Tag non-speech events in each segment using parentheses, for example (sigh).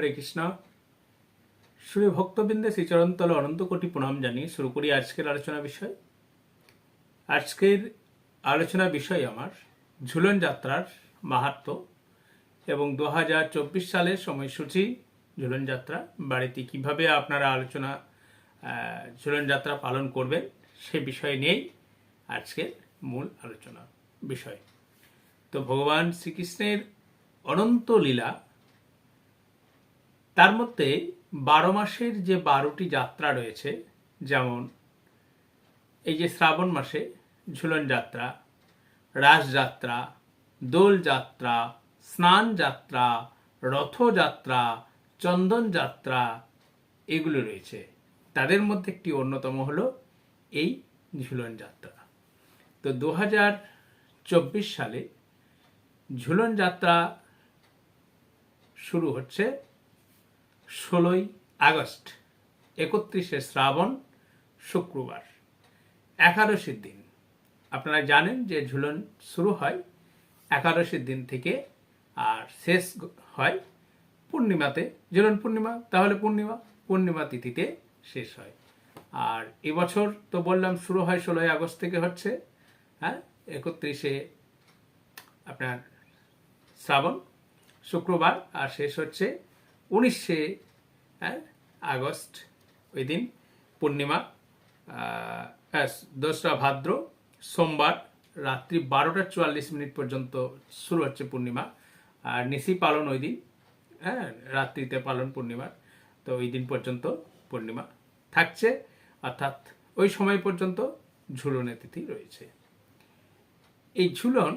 হরে কৃষ্ণ। শ্রী ভক্তবৃন্দে শ্রীচরণতল অনন্ত কোটি প্রণাম জানিয়ে শুরু করি আজকের আলোচনা বিষয়। আজকের আলোচনা বিষয় আমার ঝুলন যাত্রার মাহাত্ম এবং দু হাজার চব্বিশ সালের সময়সূচি ঝুলন যাত্রা, বাড়িতে কীভাবে আপনারা আলোচনা ঝুলন যাত্রা পালন করবেন সে বিষয় নিয়েই আজকের মূল আলোচনা বিষয়। তো ভগবান শ্রীকৃষ্ণের অনন্ত লীলা তার মধ্যে বারো মাসের যে বারোটি যাত্রা রয়েছে, যেমন এই যে শ্রাবণ মাসে ঝুলন যাত্রা রাসযাত্রা দোল যাত্রা, স্নান যাত্রা রথযাত্রা চন্দন যাত্রা এগুলো রয়েছে। তাদের মধ্যে একটি অন্যতম হলো এই ঝুলন যাত্রা। তো দু হাজার চব্বিশ সালে ঝুলন যাত্রা শুরু হচ্ছে ষোলোই আগস্ট, একত্রিশে শ্রাবণ, শুক্রবার। একাদশীর দিন। আপনারা জানেন যে ঝুলন শুরু হয় একাদশীর দিন থেকে আর শেষ হয় পূর্ণিমাতে। ঝুলন পূর্ণিমা, তাহলে পূর্ণিমা পূর্ণিমা তিথিতে শেষ হয়। আর এবছর তো বললাম শুরু হয় ষোলোই আগস্ট থেকে হচ্ছে হ্যাঁ? একত্রিশে আপনার শ্রাবণ, শুক্রবার, আর শেষ হচ্ছে উনিশে হ্যাঁ, আগস্ট ওই দিন পূর্ণিমা হ্যাঁ, দোসরা ভাদ্র সোমবার রাত্রি বারোটা চুয়াল্লিশ মিনিট পর্যন্ত শুরু হচ্ছে পূর্ণিমা। আর নিশি পালন ওই দিন হ্যাঁ রাত্রিতে পালন পূর্ণিমার তো ওই দিন পর্যন্ত পূর্ণিমা থাকছে। অর্থাৎ ওই সময় পর্যন্ত ঝুলনের তিথি রয়েছে। এই ঝুলন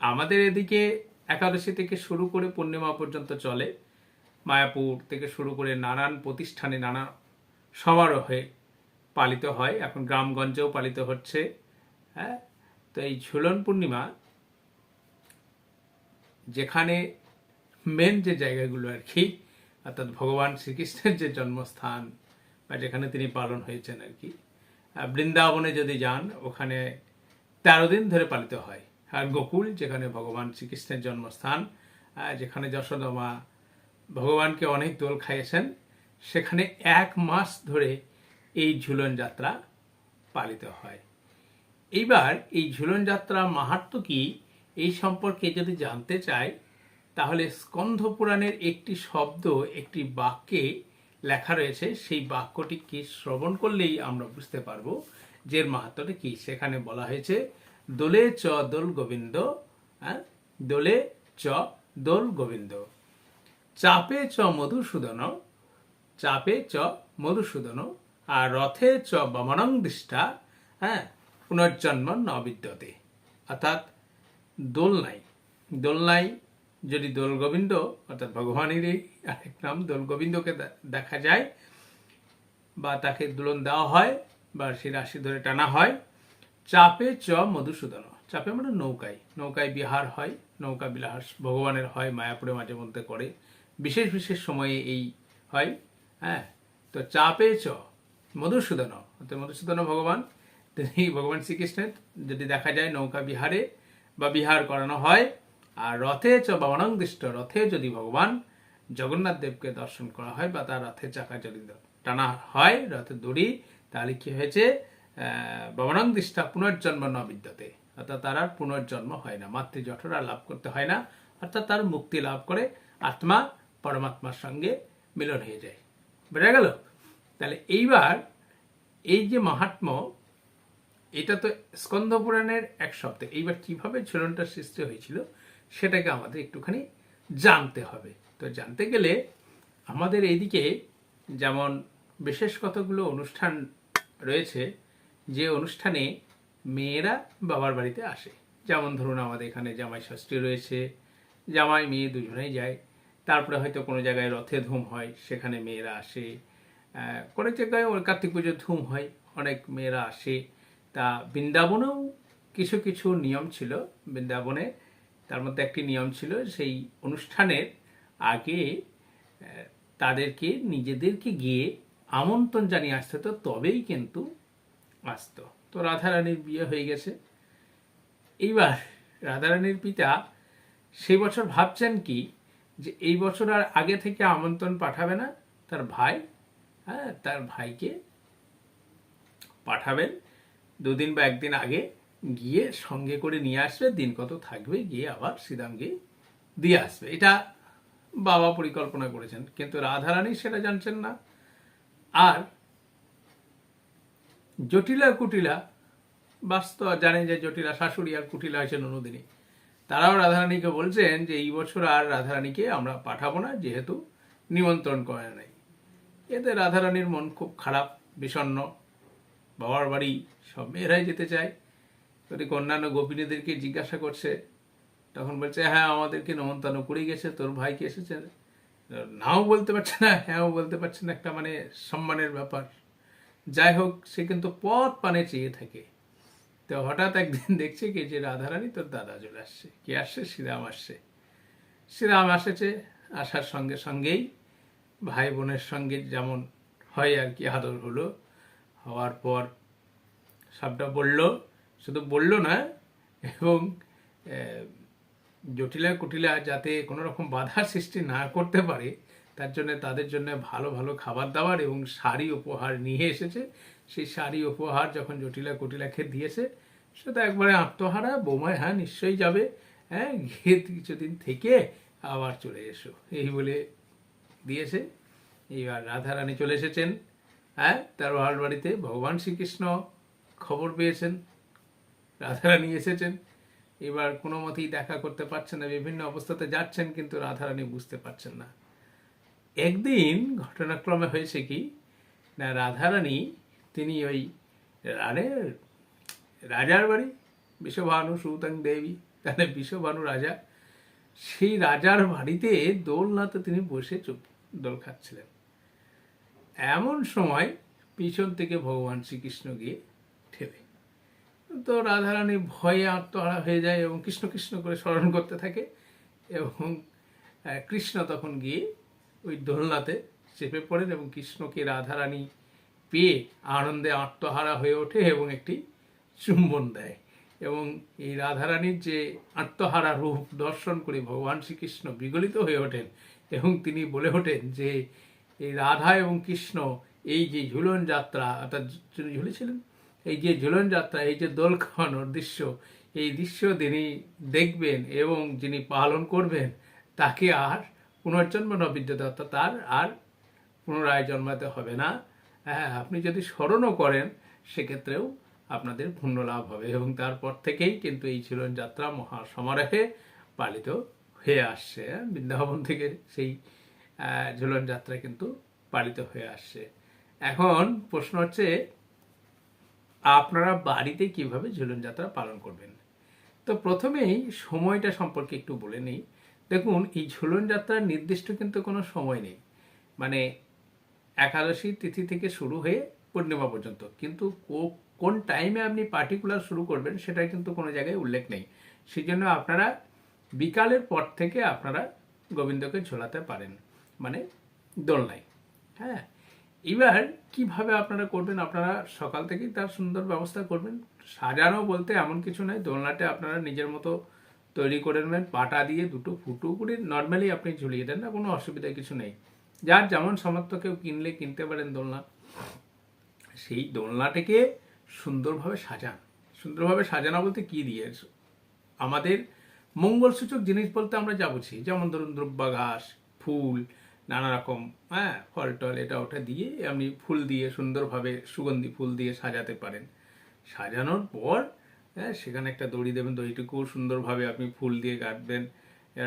আমাদের এদিকে একাদশী থেকে শুরু করে পূর্ণিমা পর্যন্ত চলে। মায়াপুর থেকে শুরু করে নানান প্রতিষ্ঠানে নানা সমারোহে পালিত হয়। এখন গ্রামগঞ্জেও পালিত হচ্ছে। হ্যাঁ? তো এই ঝুলন পূর্ণিমা যেখানে মেন যে জায়গাগুলো আর কি, অর্থাৎ ভগবান শ্রীকৃষ্ণের যে জন্মস্থান বা যেখানে তিনি পালন হয়েছেন আর কি বৃন্দাবনে যদি যান, ওখানে তেরো দিন ধরে পালিত হয়। আর গোকুল যেখানে ভগবান শ্রীকৃষ্ণের জন্মস্থান যেখানে যশোদা মা ভগবানকে অনেক দোল খাইয়েছেন, সেখানে এক মাস ধরে এই ঝুলন যাত্রা পালিত হয়। এইবার এই ঝুলন যাত্রা মাহাত্ম কি, এই সম্পর্কে যদি জানতে চাই, তাহলে স্কন্ধ পুরাণের একটি শব্দ, একটি বাক্যে লেখা রয়েছে, সেই বাক্যটিকে শ্রবণ করলেই আমরা বুঝতে পারব, যে মাহাত্মটা কি। সেখানে বলা হয়েছে দোলে চ দোল গোবিন্দ হ্যাঁ? দোলে চ দোল গোবিন্দ। চাপে চ মধুসূদন, চাপে চ মধুসূদন, আর রথে চ বমনং দৃষ্টা হ্যাঁ? পুনর্জন্ম ন বিদ্যতে। অর্থাৎ দোলনাই দোলনাই যদি দোল গোবিন্দ, অর্থাৎ ভগবানেরই আরেক নাম দোল গোবিন্দকে দেখা যায় বা তাকে দোলন দেওয়া হয় বা সে রাশি ধরে টানা হয় চাপে চ মধুসূদন। চাপে মানে নৌকায়। নৌকায় বিহার হয়, নৌকা বিলাস ভগবানের হয়, মায়াপুরে মাঝে মধ্যে করে। বিশেষ বিশেষ সময়ে এই হয় হ্যাঁ? তো চাপে চ মধুসূদন। অর্থাৎ মধুসূদন ভগবান, তিনি ভগবান শ্রীকৃষ্ণের, যদি দেখা যায় নৌকা বিহারে বা বিহার করানো হয়, আর রথে চ বাবনাংদিষ্ট রথে যদি ভগবান জগন্নাথ দেবকে দর্শন করা হয় বা তার রথের চাকা যদি টানা হয় রথের দড়ি, তাহলে কি হয়েছে? বাবনাংদিষ্টা পুনর্জন্ম ন বিদ্যতে। অর্থাৎ তার আর পুনর্জন্ম হয় না, মাতৃ জঠরা লাভ করতে হয় না, অর্থাৎ তার মুক্তি লাভ করে আত্মা পরমাত্মার সঙ্গে মিলন হয়ে যায়। বোঝা গেল? তাহলে এইবার এই যে মাহাত্ম এটা তো স্কন্দ পুরাণের এক শব্দ, এইবার কীভাবে ঝুলনটা সৃষ্টি হয়েছিল সেটাকে আমাদের একটুখানি জানতে হবে। তো জানতে গেলে আমাদের এইদিকে যেমন বিশেষ কতগুলো অনুষ্ঠান রয়েছে যে অনুষ্ঠানে মেয়েরা বাবার বাড়িতে আসে। যেমন ধরুন আমাদের এখানে জামাই ষষ্ঠী রয়েছে, জামাই মেয়ে দুজনেই যায়। তারপরে হয়তো কোনো জায়গায় রথে ধুম হয়, সেখানে মেয়েরা আসে। কোনো জায়গায় কার্তিক পুজোর ধুম হয়, অনেক মেয়েরা আসে। তা বৃন্দাবনেও কিছু কিছু নিয়ম ছিল। বৃন্দাবনে তার মধ্যে একটি নিয়ম ছিল, সেই অনুষ্ঠানের আগে তাদেরকে নিজেদেরকে গিয়ে আমন্ত্রণ জানিয়ে আসতে হতো। তবেই কিন্তু আসতো। তো রাধারানীর বিয়ে হয়ে গেছে। এইবার রাধারানীর পিতা সেই বছর ভাবছেন কি, যে এই বছর আর আগে থেকে আমন্ত্রণ পাঠাবে না? তার ভাই হ্যাঁ তার ভাইকে পাঠাবেন। দুদিন বা একদিন আগে গিয়ে সঙ্গে করে নিয়ে আসবে। দিন কত থাকবে গিয়ে আবার শ্রীরামকে দিয়ে আসবে। এটা বাবা পরিকল্পনা করেছেন। কিন্তু রাধারানী সেটা জানছেন না। আর জটিলা কুটিলা, বাস্তব জানেন যে জটিলা শাশুড়ি আর কুটিলা হয়েছেন অনুদিনী। তারাও রাধারানীকে বলছেন যে এই বছর আর রাধারানীকে আমরা পাঠাবো না, যেহেতু নিমন্ত্রণ করে নাই। এতে রাধারানীর মন খুব খারাপ, বিষণ্ণ। বাবার বাড়ি সব মেয়েরাই যেতে চায়। ওদিকে অন্যান্য গোপিনীদেরকে জিজ্ঞাসা করছে, তখন বলছে হ্যাঁ আমাদেরকে নেমন্তন্ন করে গেছে, তোর ভাইকে এসেছে? নাও বলতে পারছে না, হ্যাঁও বলতে পারছে না, একটা মানে সম্মানের ব্যাপার। যাই হোক, সে কিন্তু পথ পানে চেয়ে থাকে। তো হঠাৎ একদিন (laughs) দেখছে কি যে রাধারানী তোর দাদা চলে আসছে। কি আসছে? শ্রীরাম আসছে। শ্রীরাম আসেছে, আসার সঙ্গে সঙ্গেই ভাই বোনের সঙ্গে যেমন হয় আর কি আদর হলো, হওয়ার পর সবটা বলল, শুধু বলল না, এবং জটিলা কুটিলা যাতে কোনো রকম বাধার সৃষ্টি না করতে পারে তার জন্য তাদের জন্য ভালো ভালো খাবার দাবার এবং শাড়ি উপহার নিয়ে এসেছে। সেই শাড়ি উপহার যখন জটিলা কুটিলাকে দিয়েছে সেটা একবারে আত্মহারা, বোমায় হ্যাঁ নিশ্চয়ই যাবে। হ্যাঁ গিয়ে কিছুদিন থেকে আবার চলে এসো। এই বলে দিয়েছে। এইবার রাধারানী চলে এসেছেন। হ্যাঁ তার বাড়ির বাড়িতে ভগবান শ্রীকৃষ্ণ খবর পেয়েছেন। রাধারানী এসেছেন। এবার কোনো মতেই দেখা করতে পারছেন না। বিভিন্ন অবস্থাতে যাচ্ছেন, কিন্তু রাধারানী বুঝতে পারছেন না। একদিন ঘটনাক্রমে হয়েছে কি, না, রাধারানী তিনি ওই, আরে, রাজার বাড়ি, বিশ্বভানু সুতাং দেবী, তাহলে বিশ্বভানু রাজা, সেই রাজার বাড়িতে দোলনাতে তিনি বসে চুপ, দোল খাচ্ছিলেন। এমন সময় পিছন থেকে ভগবান শ্রীকৃষ্ণ গিয়ে ঠেলে। তো রাধারানী ভয়ে আত্মহারা হয়ে যায় এবং কৃষ্ণ কৃষ্ণ করে স্মরণ করতে থাকে এবং কৃষ্ণ তখন গিয়ে ওই দোলনাতে চেপে পড়েন এবং কৃষ্ণকে রাধারানী পেয়ে আনন্দে আত্মহারা হয়ে ওঠে এবং একটি চুম্বন দেয়। এবং এই রাধারানীর যে আত্মহারা রূপ দর্শন করে ভগবান শ্রীকৃষ্ণ বিগলিত হয়ে ওঠেন এবং তিনি বলে ওঠেন যে, এই রাধা এবং কৃষ্ণ, এই যে ঝুলন যাত্রা, অর্থাৎ যিনি ঝুলেছিলেন, এই যে ঝুলন যাত্রা, এই যে দোল খাওয়ানোর দৃশ্য, এই দৃশ্য তিনি দেখবেন এবং যিনি পালন করবেন, তাকে আর পুনর্জন্ম নবিদ্যতা তার আর পুনরায় জন্মাতে হবে না। হ্যাঁ আপনি যদি স্মরণও করেন সেক্ষেত্রেও আপনাদের পুণ্য লাভ হবে এবং তারপর থেকেই কিন্তু এই ঝুলন যাত্রা মহা সমারোহে পালিত হয়ে আসছে? বৃন্দাবন থেকে সেই আহ, ঝুলন যাত্রা কিন্তু পালিত হয়ে আসছে। এখন প্রশ্ন হচ্ছে আপনারা বাড়িতে কীভাবে ঝুলন যাত্রা পালন করবেন? তো প্রথমেই সময়টা সম্পর্কে একটু বলে নিই। দেখুন, এই ঝুলন যাত্রার নির্দিষ্ট কিন্তু কোনো সময় নেই। মানে একাদশী তিথি থেকে শুরু হয়ে পূর্ণিমা পর্যন্ত। কিন্তু কোন টাইমে আপনি পার্টিকুলার শুরু করবেন সেটা কিন্তু কোনো জায়গায় উল্লেখ নেই। সেই জন্য আপনারা বিকালের পর থেকে আপনারা গোবিন্দকে ঝোলাতে পারেন। মানে দোলনায়। হ্যাঁ? এবার কীভাবে আপনারা করবেন? আপনারা সকাল থেকেই তার সুন্দর ব্যবস্থা করবেন। সাজানো বলতে এমন কিছু নয় দোলনাটা আপনারা নিজের মতো তৈরি করে নেবেন পাটা দিয়ে দুটো ফুটো করে নর্মালি আপনি ঝুলিয়ে দেন না, কোনো অসুবিধা কিছু নেই। যার যেমন সামর্থ্য, কেউ কিনলে কিনতে পারেন দোলনা। সেই দোলনাটাকে সুন্দরভাবে সাজান। সুন্দরভাবে সাজানো বলতে কী দিয়ে? আমাদের মঙ্গলসূচক জিনিস বলতে আমরা যা বুঝি, যেমন ধরুন দ্রব্যা ঘাস ফুল, নানা রকম হ্যাঁ ফল টল এটা ওটা দিয়ে আপনি ফুল দিয়ে সুন্দরভাবে সুগন্ধি ফুল দিয়ে সাজাতে পারেন। সাজানোর পর হ্যাঁ সেখানে একটা দড়ি দেবেন দড়িটুকু সুন্দরভাবে আপনি ফুল দিয়ে কাটবেন।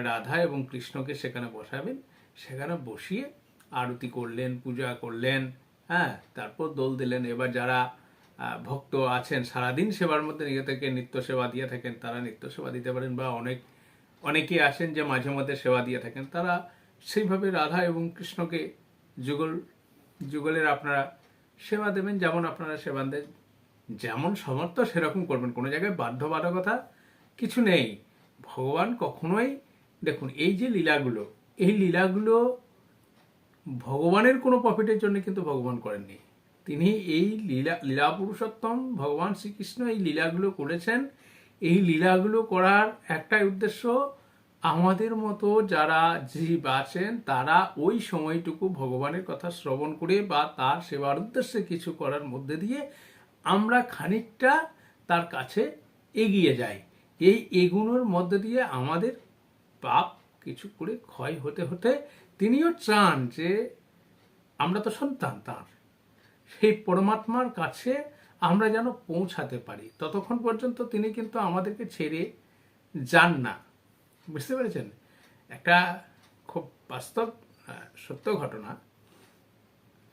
রাধা এবং কৃষ্ণকে সেখানে বসাবেন। সেখানে বসিয়ে আরতি করলেন, পূজা করলেন হ্যাঁ তারপর দোল দিলেন। এবার যারা ভক্ত আছেন, সারাদিন সেবার মধ্যে নিজে থেকে নিত্য সেবা দিয়ে থাকেন, তারা নিত্য সেবা দিতে পারেন বা অনেক, অনেকেই আসেন যে মাঝে মধ্যে সেবা দিয়ে থাকেন, তারা সেইভাবে রাধা এবং কৃষ্ণকে যুগল, যুগলের আপনারা সেবা দেবেন যেমন আপনারা সেবা দেন। যেমন সমর্থ সেরকম করবেন। কোনো জায়গায় বাধ্যবাধকতা কিছু নেই। ভগবান কখনোই, দেখুন, এই যে লীলাগুলো, এই লীলাগুলো ভগবানের কোনো প্রফিটের জন্য কিন্তু ভগবান করেননি। তিনি এই লীলা লীলা পুরুষোত্তম, ভগবান শ্রীকৃষ্ণ এই লীলাগুলো করেছেন। এই লীলাগুলো করার একটাই উদ্দেশ্য, আমাদের মতো যারা জীব আছেন, তারা ওই সময়টুকু ভগবানের কথা শ্রবণ করে বা তার সেবার উদ্দেশ্যে কিছু করার মধ্যে দিয়ে আমরা খানিকটা তার কাছে এগিয়ে যাই। এই এগুনোর মধ্যে দিয়ে আমাদের পাপ কিছু করে ক্ষয় হতে হতে তিনিও চান যে আমরা তো সন্তান তার। সেই পরমাত্মার কাছে আমরা যেন পৌঁছাতে পারি। ততক্ষণ পর্যন্ত তিনি কিন্তু আমাদেরকে ছেড়ে যান না। বুঝতে পেরেছেন? একটা খুব বাস্তব সত্য ঘটনা।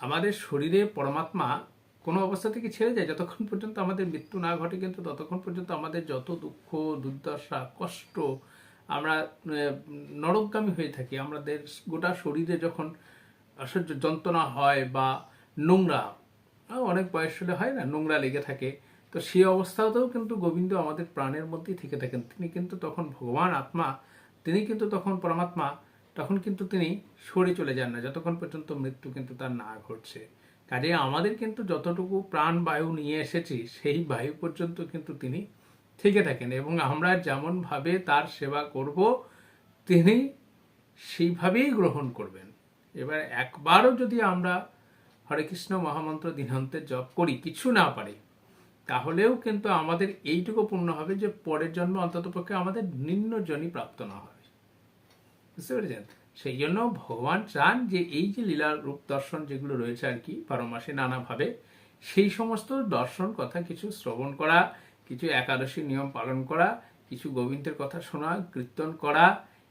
আমাদের শরীরে পরমাত্মা কোনো অবস্থা থেকে ছেড়ে যায়? যতক্ষণ পর্যন্ত আমাদের মৃত্যু না ঘটে কিন্তু ততক্ষণ পর্যন্ত আমাদের যত দুঃখ, দুর্দশা, কষ্ট, আমরা নরকগামী হয়ে থাকি। আমাদের গোটা শরীরে যখন অসহ্য যন্ত্রণা হয় বা নোংরা অনেক বয়স হলে হয় না, নোংরা লেগে থাকে, তো সেই অবস্থাতেও কিন্তু গোবিন্দ আমাদের প্রাণের মধ্যেই থেকে থাকেন। তিনি কিন্তু তখন ভগবান আত্মা, তিনি কিন্তু তখন পরমাত্মা, তখন কিন্তু তিনি সরে চলে যান না, যতক্ষণ পর্যন্ত মৃত্যু কিন্তু তার না ঘটছে। কাজে আমাদের কিন্তু যতটুকু প্রাণ বায়ু নিয়ে এসেছি, সেই বায়ু পর্যন্ত কিন্তু তিনি থেকে থাকেন এবং আমরা যেমনভাবে তার সেবা করব, তিনি সেইভাবেই গ্রহণ করবেন। এবার একবারও যদি আমরা হরে কৃষ্ণ মহামন্ত্র দিনান্তে জপ করি, কিছু না পারি, তাহলেও কিন্তু আমাদের এইটুকু পূর্ণ হবে যে পরের জন্ম অন্ততপক্ষে আমাদের নিম্নজনই প্রাপ্ত না হবে। বুঝতে পেরেছেন? সেই জন্য ভগবান চান যে এই যে লীলা রূপ দর্শন যেগুলো রয়েছে আর কি বারো মাসে নানাভাবে, সেই সমস্ত দর্শন কথা কিছু শ্রবণ করা, কিছু একাদশী নিয়ম পালন করা, কিছু গোবিন্দের কথা শোনা, কীর্তন করা,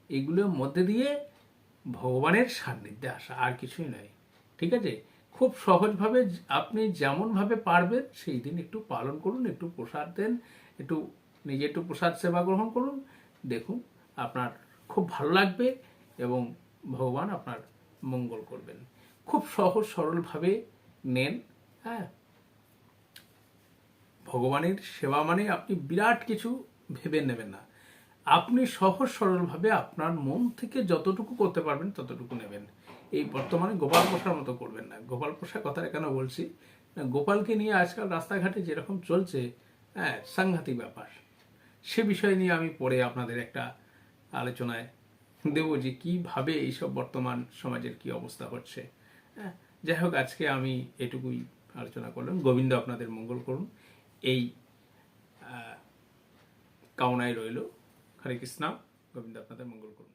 এগুলোর মধ্যে দিয়ে ভগবানের সান্নিধ্যে আসা, আর কিছুই নয়। ঠিক আছে? খুব সহজভাবে আপনি যেমনভাবে পারবেন, সেই দিন একটু পালন করুন, একটু প্রসাদ দেন, একটু নিজে একটু প্রসাদ সেবা গ্রহণ করুন। দেখুন, আপনার খুব ভালো লাগবে। এবং ভগবান আপনার মঙ্গল করবেন। খুব সহজ সরলভাবে নেন হ্যাঁ। ভগবানের সেবা মানে আপনি বিরাট কিছু ভেবে নেবেন না। আপনি সহজ সরলভাবে আপনার মন থেকে যতটুকু করতে পারবেন ততটুকু নেবেন। এই বর্তমানে গোপাল পোষার মতো করবেন না। গোপাল পোষার কথা কেন বলছি? গোপালকে নিয়ে আজকাল রাস্তাঘাটে যেরকম চলছে হ্যাঁ সাংঘাতিক ব্যাপার। সে বিষয় নিয়ে আমি পরে আপনাদের একটা আলোচনায় দেব যে কীভাবে এইসব বর্তমান সমাজের কি অবস্থা হচ্ছে। হ্যাঁ যাই হোক, আজকে আমি এটুকুই আলোচনা করলাম। গোবিন্দ আপনাদের মঙ্গল করুন। এই কামনায় রইল। হরে কৃষ্ণ। গোবিন্দ আপনাদের মঙ্গল করুন।